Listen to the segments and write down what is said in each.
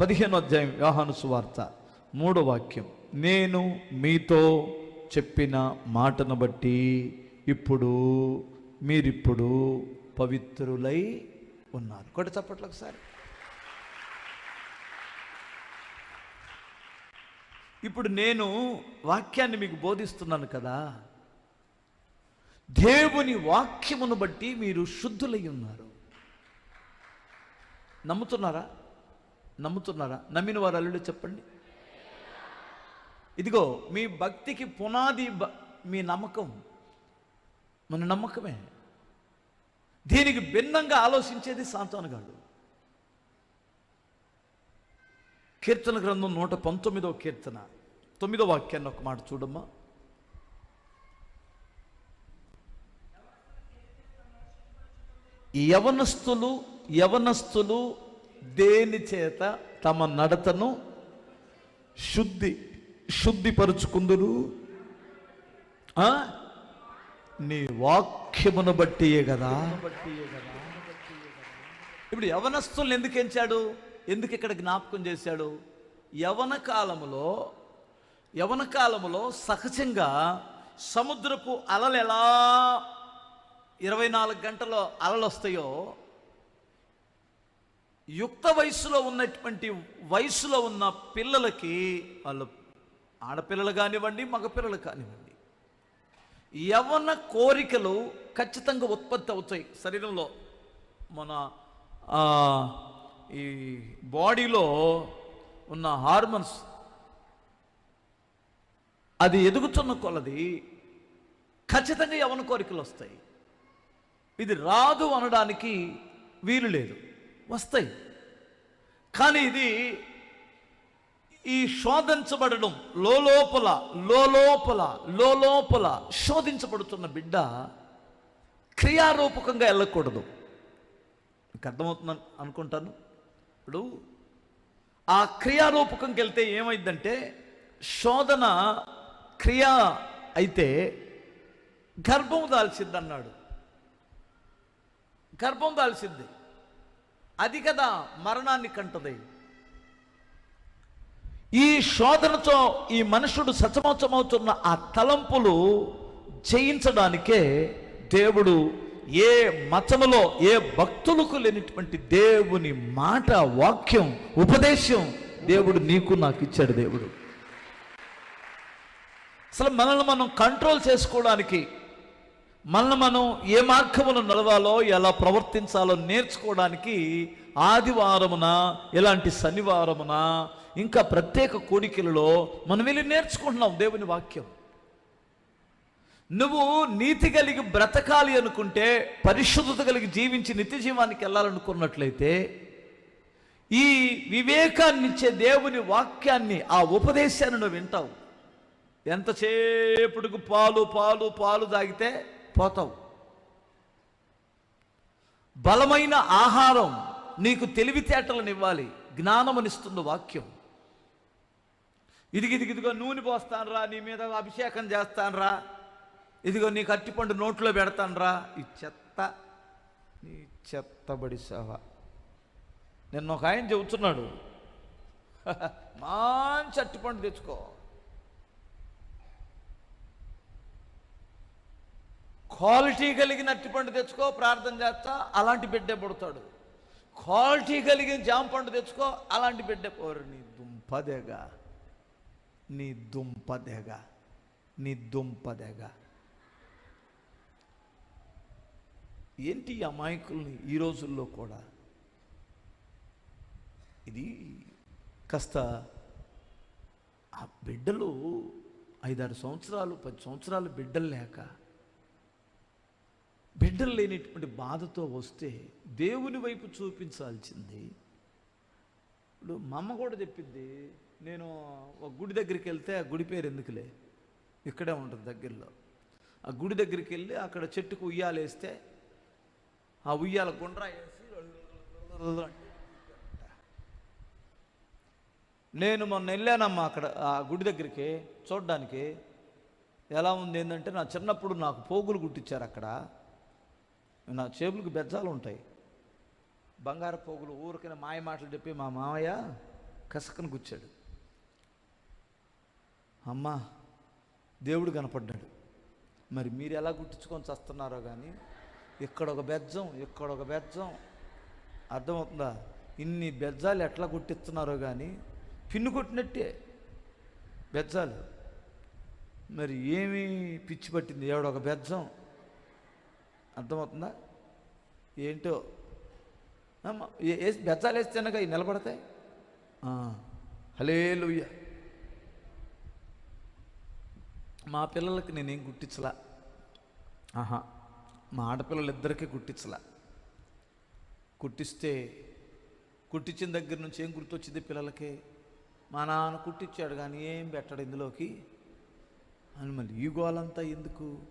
పదిహేను అధ్యాయం వ్యవహాను సువార్త మూడో వాక్యం. నేను మీతో చెప్పిన మాటను బట్టి ఇప్పుడు మీరిప్పుడు పవిత్రులై ఉన్నారు. కొట్టి చప్పట్లు ఒకసారి. ఇప్పుడు నేను వాక్యాన్ని మీకు బోధిస్తున్నాను కదా. దేవుని వాక్యమును బట్టి మీరు శుద్ధులై ఉన్నారు. నమ్ముతున్నారా? నమ్ముతున్నారా? నమ్మిన వారు అల్లుడు చెప్పండి. ఇదిగో మీ భక్తికి పునాది బ- మీ నమ్మకం. మన నమ్మకమే. దీనికి భిన్నంగా ఆలోచించేది సాంతానుగాడు కీర్తన గ్రంథం నూట పంతొమ్మిదవ కీర్తన. తొమ్మిదో వాక్యాన్ని ఒక మాట చూడమ్మా. యవనస్తులు యవనస్తులు దేని చేత తమ నడతను శుద్ధి శుద్ధిపరుచుకుందురు? నీ వాక్యమును బట్టియే కదా. ఇప్పుడు యవనస్తుల్ని ఎందుకు ఎంచాడు? ఎందుకు ఇక్కడ జ్ఞాపకం చేశాడు? యవన కాలములో యవన కాలములో సహజంగా సముద్రపు అలలు ఎలా ఇరవై నాలుగు గంటలో అలలు వస్తాయో యుక్త వయసులో ఉన్నటువంటి వయసులో ఉన్న పిల్లలకి వాళ్ళు ఆడపిల్లలు కానివ్వండి మగపిల్లలు కానివ్వండి యవన కోరికలు ఖచ్చితంగా ఉత్పత్తి అవుతాయి. శరీరంలో మన ఈ బాడీలో ఉన్న హార్మోన్స్ అది ఎదుగుతున్న కొలది ఖచ్చితంగా యవన కోరికలు వస్తాయి. ఇది రాదు అనడానికి వీలు లేదు. వస్తాయి. కానీ ఇది ఈ శోధించబడడం లోపల లోపల లోపల శోధించబడుతున్న బిడ్డ క్రియారూపకంగా వెళ్ళకూడదు. మీకు అర్థమవుతుందని అనుకుంటాను? ఇప్పుడు ఆ క్రియారూపకంకి వెళ్తే ఏమైందంటే శోధన క్రియ అయితే గర్భం దాల్చింది అన్నాడు గర్భం దాల్చింది. అది కదా మరణాన్ని కంటది. ఈ శోధనతో ఈ మనుషుడు సచమోచమవుతున్న ఆ తలంపులు జయించడానికే దేవుడు ఏ మతములో ఏ భక్తులకు లేనిటువంటి దేవుని మాట వాక్యం ఉపదేశం దేవుడు నీకు నాకు ఇచ్చాడు దేవుడు. అసలు మనల్ని మనం కంట్రోల్ చేసుకోవడానికి మనల్ని మనం ఏ మార్గమును నడవాలో ఎలా ప్రవర్తించాలో నేర్చుకోవడానికి ఆదివారమున ఇలాంటి శనివారమున ఇంకా ప్రత్యేక కోడికలలో మనం వెళ్ళి నేర్చుకుంటున్నాం దేవుని వాక్యం. నువ్వు నీతి కలిగి బ్రతకాలి అనుకుంటే పరిశుద్ధత కలిగి జీవించి నిత్య జీవానికి వెళ్ళాలనుకున్నట్లయితే ఈ వివేకాన్ని ఇచ్చే దేవుని వాక్యాన్ని ఆ ఉపదేశాన్ని నువ్వు వింటావు. ఎంతసేపుడుకు పాలు పాలు పాలు తాగితే పోతావు. బలమైన ఆహారం నీకు తెలివితేటలను ఇవ్వాలి జ్ఞానమునిస్తుంది వాక్యం. ఇదిగి ఇదిగిదిగో నూనె పోస్తానరా నీ మీద అభిషేకం చేస్తానరా. ఇదిగో నీకు అట్టిపండు నోట్లో పెడతానరా. ఈ చెత్త నీ చెత్తబడి సేవ. నిన్న ఒక ఆయన చెబుతున్నాడు. మంచి అట్టిపండు తెచ్చుకో. క్వాలిటీ కలిగిన అట్టిపండు తెచ్చుకో ప్రార్థన చేస్తా అలాంటి బిడ్డే పుడతాడు. క్వాలిటీ కలిగిన జామ పండు తెచ్చుకో అలాంటి బిడ్డే పోరు నీ దుంపదేగా నీ దుంపదేగా నీ దుంపదేగా ఏంటి ఈ అమాయకుల్ని ఈ రోజుల్లో కూడా? ఇది కాస్త ఆ బిడ్డలు ఐదారు సంవత్సరాలు పది సంవత్సరాలు బిడ్డలు లేక బిడ్డలు లేనిటువంటి బాధతో వస్తే దేవుని వైపు చూపించాల్సింది. ఇప్పుడు మా అమ్మ కూడా చెప్పింది నేను ఒక గుడి దగ్గరికి వెళ్తే ఆ గుడి పేరు ఎందుకులే? ఇక్కడే ఉంటుంది దగ్గరలో. ఆ గుడి దగ్గరికి వెళ్ళి అక్కడ చెట్టుకు ఉయ్యాలేస్తే ఆ ఉయ్యాల గుండ్రా వేసి నేను మొన్న వెళ్ళానమ్మా అక్కడ ఆ గుడి దగ్గరికి చూడడానికి. ఎలా ఉంది ఏంటంటే నా చిన్నప్పుడు నాకు పోగులు కుట్టించారు అక్కడ. నా చేతులకు బెజ్జాలు ఉంటాయి బంగారు పోగులు ఊరికైనా మాయ మాటలు చెప్పి మా మామయ్య కసకను గుచ్చాడు. అమ్మా దేవుడు కనపడ్డాడు. మరి మీరు ఎలా గుట్టించుకొని చస్తున్నారో కానీ ఇక్కడ ఒక బెజ్జం ఇక్కడ ఒక బెజ్జం. అర్థమవుతుందా? ఇన్ని బెజ్జాలు ఎట్లా గుట్టిస్తున్నారో కానీ పిన్ను కొట్టినట్టే బెజ్జాలు. మరి ఏమి పిచ్చి పట్టింది? ఎవడొక బెజ్జం? అర్థమవుతుందా? ఏంటో? అమ్మ, ఏ- వేసి బెజ్జాలు ఇవి నిలబడతాయి? హలే మా పిల్లలకి నేనేం గుట్టించలా ఆహా మా ఆడపిల్లలిద్దరికీ గుట్టించలా కుట్టిస్తే కుట్టించిన దగ్గర నుంచి ఏం గుర్తొచ్చింది పిల్లలకి? మా నాన్న కుట్టించాడు కానీ ఏం పెట్టాడు ఇందులోకి? అని మళ్ళీ ఈ గోలంతా ఎందుకు?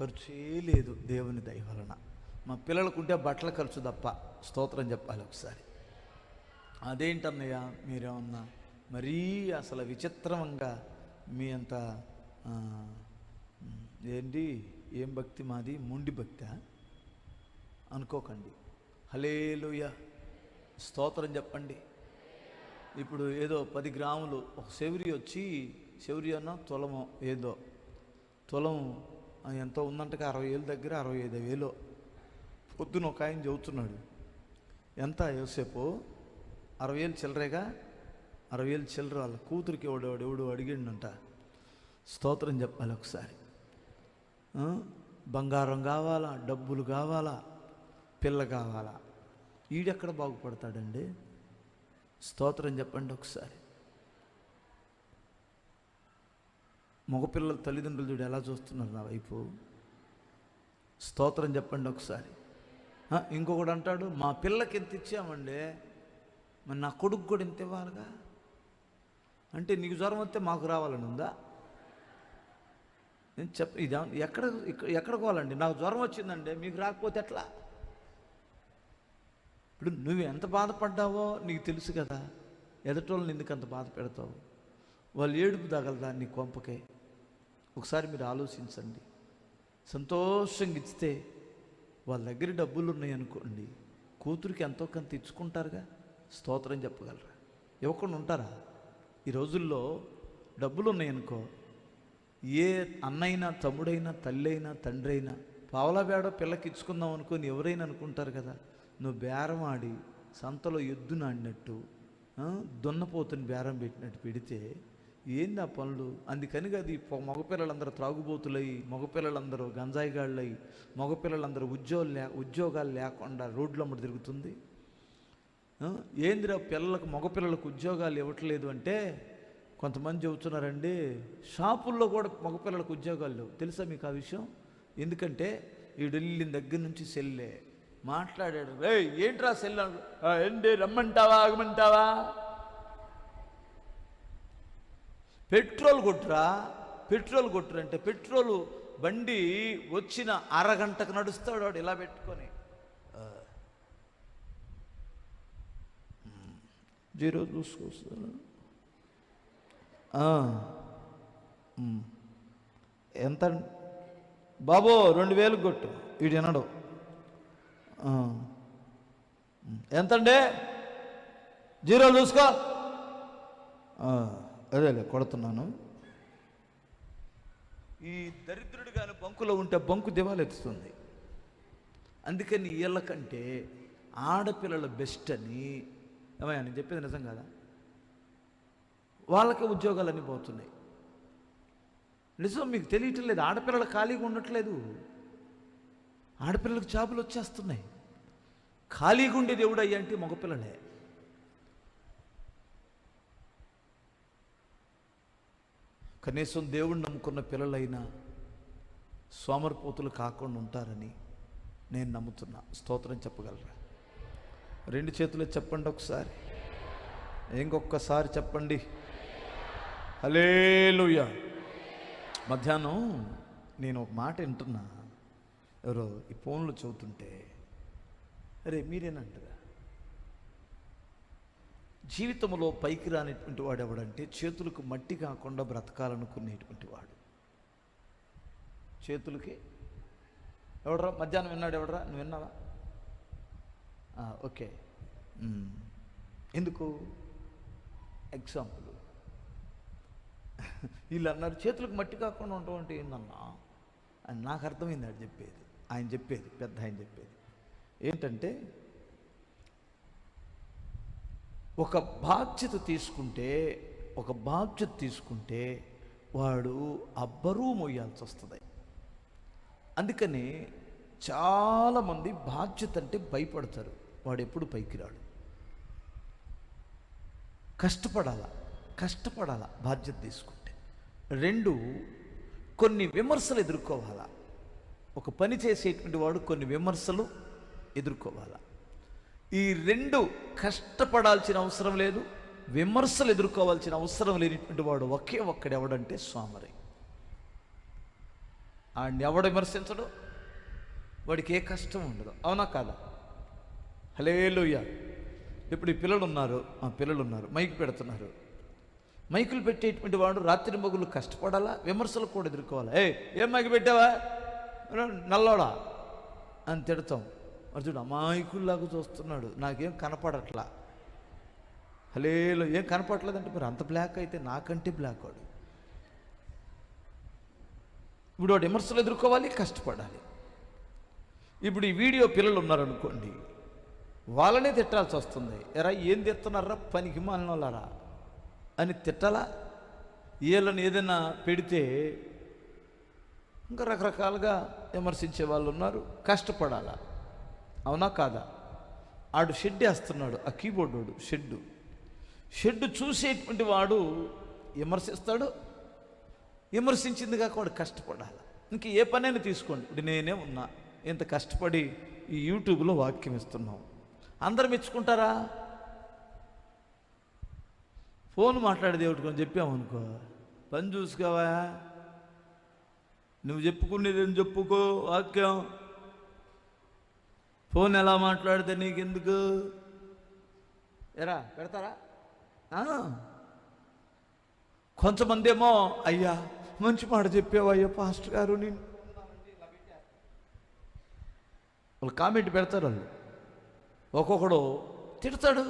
ఖర్చే లేదు దేవుని దయ వలన మా పిల్లలకు ఉంటే బట్టల ఖర్చు తప్ప. స్తోత్రం చెప్పాలి ఒకసారి. అదేంటన్నయ్య మీరేమన్నా మరీ అసలు విచిత్రంగా మీ అంత ఏంటి ఏం భక్తి మాది? ముండి భక్తి? అనుకోకండి. హలేలుయ స్తోత్రం చెప్పండి. ఇప్పుడు ఏదో పది గ్రాములు ఒక శౌరి వచ్చి శౌరి అన్న తులము ఏదో తులం ఎంతో ఉందంటగా అరవై వేలు దగ్గర అరవై ఐదు వేలు. పొద్దున ఒక ఆయన చెబుతున్నాడు ఎంత యోసేపు? అరవై వేలు చిల్లరేగా? అరవై వేలు చిల్లర వాళ్ళ కూతురికి ఎవడు ఎవడు ఎవడు అడిగిండంట. స్తోత్రం చెప్పాలి ఒకసారి. బంగారం కావాలా? డబ్బులు కావాలా? పిల్ల కావాలా? ఈడెక్కడ బాగుపడతాడండి? స్తోత్రం చెప్పండి ఒకసారి. మగపిల్లల తల్లిదండ్రులు చూడు ఎలా చూస్తున్నారు నా వైపు. స్తోత్రం చెప్పండి ఒకసారి. ఇంకొకడు అంటాడు మా పిల్లకి ఎంత ఇచ్చామండి? మరి నా కొడుకు కూడా ఇంత ఇవ్వాలిగా? అంటే నీకు జ్వరం వస్తే మాకు రావాలని ఉందా? నేను చెప్ప ఇది ఎక్కడ ఎక్కడ పోవాలండి? నాకు జ్వరం వచ్చిందండి మీకు రాకపోతే ఎట్లా? ఇప్పుడు నువ్వు ఎంత బాధపడ్డావో నీకు తెలుసు కదా ఎదటోళ్ళని ఎందుకు అంత బాధ పెడతావు? వాళ్ళు ఏడుపు తగలదా నీ కొంపకే? ఒకసారి మీరు ఆలోచించండి. సంతోషంగా ఇస్తే వాళ్ళ దగ్గర డబ్బులు ఉన్నాయనుకోండి కూతురికి ఎంతో కొంత ఇచ్చుకుంటారుగా? స్తోత్రం చెప్పగలరా? ఇవ్వకుండా ఉంటారా? ఈ రోజుల్లో డబ్బులు ఉన్నాయనుకో ఏ అన్నైనా తమ్ముడైనా తల్లి అయినా తండ్రి అయినా పావలా బేడ పిల్లకి ఇచ్చుకుందాం అనుకుని ఎవరైనా అనుకుంటారు కదా నువ్వు బేరం ఆడి సంతలో ఎద్దునాడినట్టు దున్నపోతుని బేరం పెట్టినట్టు పెడితే ఏంది ఆ పనులు? అందుకని కాదు మగపిల్లలందరూ త్రాగుబోతులై మగపిల్లలందరూ గంజాయిగాళ్ళై మగపిల్లలందరూ ఉద్యోగాలు లే ఉద్యోగాలు లేకుండా రోడ్ల అమ్మడు తిరుగుతుంది. ఏందిరా పిల్లలకు మగపిల్లలకు ఉద్యోగాలు ఇవ్వట్లేదు అంటే కొంతమంది చెబుతున్నారండి షాపుల్లో కూడా మగపిల్లలకు ఉద్యోగాలు లేవు. తెలుసా మీకు ఆ విషయం? ఎందుకంటే ఈ వెళ్ళిన దగ్గర నుంచి సెల్లే. మాట్లాడాడు రే ఏంట్రా సెల్ అన్నాడు. ఏంటి రమ్మంటావా ఆగమంటావా? పెట్రోల్ కొట్టురా పెట్రోల్ కొట్టురంటే పెట్రోల్ బండి వచ్చిన అరగంటకు నడుస్తాడు వాడు ఇలా పెట్టుకొని. జీరో చూసుకొస్తాను ఎంత బాబో రెండు వేలు కొట్టు. వీడు వినడు. ఎంతండి? జీరో చూసుకో. అదేలే కొడుతున్నాను. ఈ దరిద్రుడు కానీ బంకులో ఉంటే బంకు దివాలెత్తుతుంది అందుకని వీళ్ళకంటే ఆడపిల్లల బెస్ట్ అని ఏమయ్యా నేను చెప్పేది నిజం కదా? వాళ్ళకే ఉద్యోగాలన్నీ పోతున్నాయి. నిజం మీకు తెలియటం లేదు ఆడపిల్లలు ఖాళీగా ఉండట్లేదు. ఆడపిల్లలకు జాబులు వచ్చేస్తున్నాయి. ఖాళీగా ఉండేది ఎవడయ్యా అంటే మగపిల్లలే. కనీసం దేవుణ్ణి నమ్ముకున్న పిల్లలైనా సోమరిపోతులు కాకుండా ఉంటారని నేను నమ్ముతున్నా. స్తోత్రం చెప్పగలరా? రెండు చేతులు చెప్పండి ఒకసారి. ఇంకొకసారి చెప్పండి. హలేలుయ మధ్యాహ్నం నేను ఒక మాట వింటున్నా. ఎవరో ఈ ఫోన్లో చదువుతుంటే అరే మీరేనంటారా? జీవితంలో పైకి రానిటువంటి వాడు ఎవడంటే చేతులకు మట్టి కాకుండా బ్రతకాలనుకునేటువంటి వాడు. చేతులకి ఎవడరా? మధ్యాహ్నం విన్నాడు ఎవడరా? నువ్వు విన్నావా? ఓకే. ఎందుకు? ఎగ్జాంపుల్. వీళ్ళు అన్నారు చేతులకు మట్టి కాకుండా ఉండటం అంటే ఏందన్నా? అని నాకు అర్థమైంది ఆడు చెప్పేది. ఆయన చెప్పేది పెద్ద ఆయన చెప్పేది. ఏంటంటే ఒక బాధ్యత తీసుకుంటే ఒక బాధ్యత తీసుకుంటే వాడు ఆ మొయ్యాల్సి వస్తుంది అందుకని చాలామంది బాధ్యత అంటే భయపడతారు. వాడు ఎప్పుడు పైకి రాడు కష్టపడాల కష్టపడాల బాధ్యత తీసుకుంటే. రెండు కొన్ని విమర్శలు ఎదుర్కోవాలా. ఒక పని చేసేటువంటి వాడు కొన్ని విమర్శలు ఎదుర్కోవాలా. ఈ రెండు కష్టపడాల్సిన అవసరం లేదు విమర్శలు ఎదుర్కోవాల్సిన అవసరం లేనిటువంటి వాడు ఒకే ఒక్కడు ఎవడంటే స్వామరి. ఆయన్ని ఎవడు విమర్శించడు? వాడికి ఏ కష్టం ఉండదు. అవునా కాదా? హలేలుయ్య ఇప్పుడు ఈ పిల్లలు ఉన్నారు. ఆ పిల్లలు ఉన్నారు. మైక్ పెడుతున్నారు. మైకులు పెట్టేటువంటి వాడు రాత్రి మగులు కష్టపడాలా? విమర్శలు కూడా ఎదుర్కోవాలా? ఏ ఏం మైక్ పెట్టావా? నల్లోడా? అని తిడతాం. అర్జుడు అమాయకుల్లాగా చూస్తున్నాడు. నాకేం కనపడట్లా. హలేలో ఏం కనపడలేదంటే మరి అంత బ్లాక్ అయితే నాకంటే బ్లాక్ వాడు. ఇప్పుడు వాడు విమర్శలు ఎదుర్కోవాలి కష్టపడాలి. ఇప్పుడు ఈ వీడియో పిల్లలు ఉన్నారనుకోండి వాళ్ళనే తిట్టాల్సి వస్తుంది. ఎరా ఏం తిడుతున్నారా? పనికి మాలినోళ్ళరా? అని తిట్టాలా? వీళ్ళని ఏదైనా పెడితే ఇంకా రకరకాలుగా విమర్శించే వాళ్ళు ఉన్నారు కష్టపడాలా? అవునా కాదా? ఆడు షెడ్ వేస్తున్నాడు ఆ కీబోర్డ్ వాడు షెడ్డు. షెడ్ చూసేటువంటి వాడు విమర్శిస్తాడు. విమర్శించింది కాక వాడు కష్టపడాలి. ఇంక ఏ పనైనా తీసుకోండి. ఇప్పుడు నేనే ఉన్నా ఇంత కష్టపడి ఈ యూట్యూబ్లో వాక్యం ఇస్తున్నాం అందరు మెచ్చుకుంటారా? ఫోన్ మాట్లాడేది ఒకటి కొంచెం చెప్పామనుకో. పని చూసుకోవా? నువ్వు చెప్పుకునేది ఏం చెప్పుకో? వాక్యం. ఫోన్ ఎలా మాట్లాడితే నీకెందుకు? ఎరా పెడతారా? కొంతమంది ఏమో అయ్యా మంచి మాట చెప్పావు అయ్యా పాస్టర్ గారు నేను వాళ్ళు కామెంట్ పెడతారు వాళ్ళు. ఒక్కొక్కడు తిడతాడు.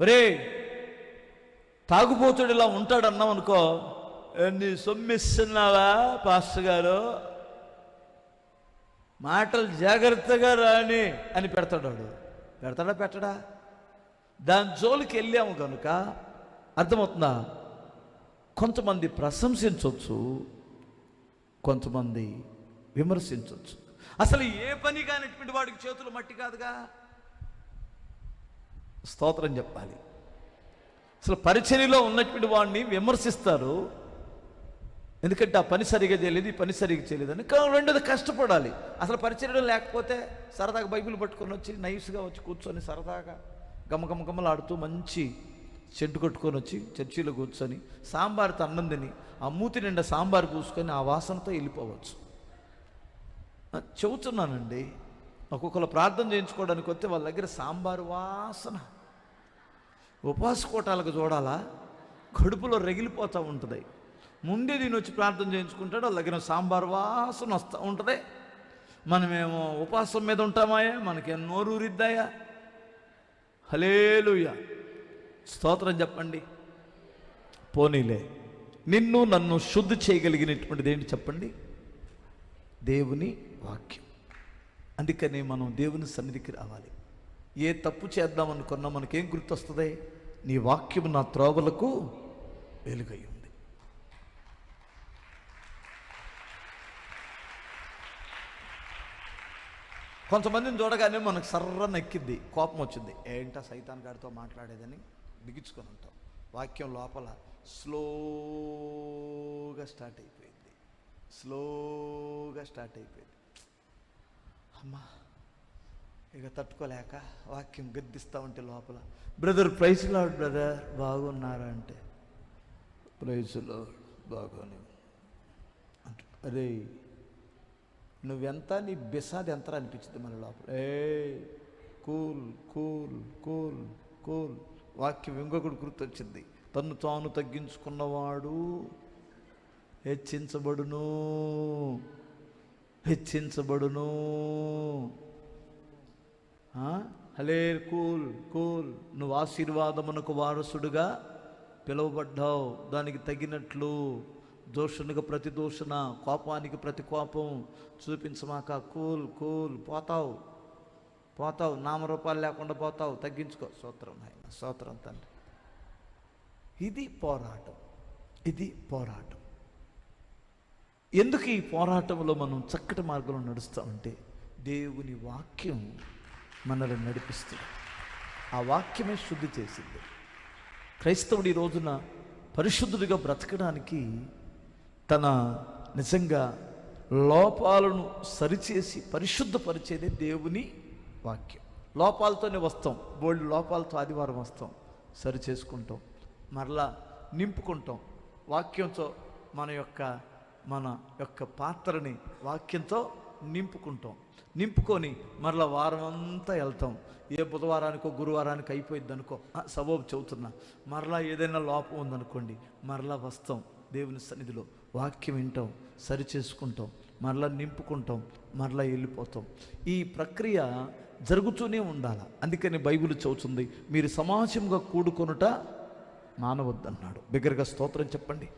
రే తాగుపోతుడు ఇలా ఉంటాడు అన్నాం అనుకో నీ సొమ్మిస్తున్నావా పాస్టర్ గారు? మాటలు జాగ్రత్తగా రాని అని పెడతాడు వాడు పెడతాడా పెట్టడా? దాని జోలికి వెళ్ళాము కనుక అర్థమవుతుందా? కొంతమంది ప్రశంసించవచ్చు కొంతమంది విమర్శించవచ్చు అసలు ఏ పని కానిటువంటి వాడికి చేతులు మట్టి కాదుగా? స్తోత్రం చెప్పాలి. అసలు పరిచర్యలో ఉన్నటువంటి వాడిని విమర్శిస్తారు ఎందుకంటే ఆ పని సరిగా చేయలేదు ఈ పని సరిగా చేయలేదు అని. కానీ రెండోది కష్టపడాలి. అసలు పరిచయం లేకపోతే సరదాగా బైబిల్ పట్టుకొని వచ్చి నైస్గా వచ్చి కూర్చొని సరదాగా గమగమగమలాడుతూ మంచి చెట్టు కట్టుకొని వచ్చి చర్చిలో కూర్చొని సాంబార్తో అన్నం తిని ఆ మూతి నిండా సాంబార్ పూసుకొని ఆ వాసనతో వెళ్ళిపోవచ్చు. చెబుతున్నానండి ఒక్కొక్కరు ప్రార్థన చేయించుకోవడానికి వస్తే వాళ్ళ దగ్గర సాంబారు వాసన. ఉపవాస కోటాలకు చూడాలా కడుపులో రగిలిపోతూ ఉంటుంది. ముందే దీని వచ్చి ప్రార్థన చేయించుకుంటాడు వాళ్ళ దగ్గర సాంబార్ వాసన వస్తూ ఉంటుంది. మనమేమో ఉపవాసం మీద ఉంటామాయా? మనకేం ఎన్నో ఊరిద్దాయా హలేలుయ స్తోత్రం చెప్పండి. పోనీలే నిన్ను నన్ను శుద్ధి చేయగలిగినటువంటిది ఏంటి చెప్పండి? దేవుని వాక్యం. అందుకని మనం దేవుని సన్నిధికి రావాలి. ఏ తప్పు చేద్దామనుకున్నా మనకేం గుర్తొస్తుంది? నీ వాక్యం నా త్రోవలకు వెలుగయ్యం ఉంది కొంతమందిని చూడగానే మనకు సర్ర నక్కిద్ది కోపం వచ్చింది ఏంటా సైతాన్ గారితో మాట్లాడేదని బిగించుకొని ఉంటాం. వాక్యం లోపల స్లోగా స్టార్ట్ అయిపోయింది. స్లోగా స్టార్ట్ అయిపోయింది. అమ్మా ఇక తట్టుకోలేక వాక్యం గద్దిస్తూ ఉంటే లోపల బ్రదర్ ప్రైజ్ లాడ్ బ్రదర్ బాగున్నారా? అంటే ప్రైజ్ లాడ్ బాగానే అంటు అరే నువ్వెంత నీ బిసాది ఎంత అనిపించింది మన లోపల? ఏ కూల్ కూల్ కూల్ కూల్. వాక్యం ఇంకొకటి గుర్తొచ్చింది. తను తాను తగ్గించుకున్నవాడు హెచ్చించబడును. హెచ్చించబడును. హలే కూల్ కూల్. నువ్వు ఆశీర్వాదమునకు వారసుడుగా పిలువబడ్డావు. దానికి తగినట్లు దూషణకు ప్రతి దూషణ కోపానికి ప్రతి కోపం చూపించమాక కూల్ కూల్ పోతావు. పోతావు నామరూపాలు లేకుండా పోతావు. తగ్గించుకో. సూత్రం ఆయన సూత్రం తండ్రి. ఇది పోరాటం. ఇది పోరాటం. ఎందుకు ఈ పోరాటంలో మనం చక్కటి మార్గంలో నడుస్తామంటే దేవుని వాక్యం మనల్ని నడిపిస్తుంది. ఆ వాక్యమే శుద్ధి చేసింది. క్రైస్తవుడు ఈ రోజున పరిశుద్ధుడిగా బ్రతకడానికి తన నిజంగా లోపాలను సరిచేసి పరిశుద్ధపరిచేదే దేవుని వాక్యం. లోపాలతోనే వస్తాం. బోల్డ్ లోపాలతో ఆదివారం వస్తాం. సరి చేసుకుంటాం మరలా నింపుకుంటాం. వాక్యంతో మన యొక్క మన యొక్క పాత్రని వాక్యంతో నింపుకుంటాం. నింపుకొని మరలా వారం అంతా వెళ్తాం. ఏ బుధవారానికో గురువారానికి అయిపోయింది అనుకో సబోబు చెబుతున్నా. మరలా ఏదైనా లోపం ఉందనుకోండి. మరలా వస్తాం దేవుని సన్నిధిలో. వాక్యం వింటాం సరి చేసుకుంటాం మరలా నింపుకుంటాం మరలా వెళ్ళిపోతాం. ఈ ప్రక్రియ జరుగుతూనే ఉండాలి. అందుకని బైబిల్ చదువుతుంది మీరు సమాజంగా కూడుకొనుట మానవద్దన్నాడు. బిగ్గరగా స్తోత్రం చెప్పండి.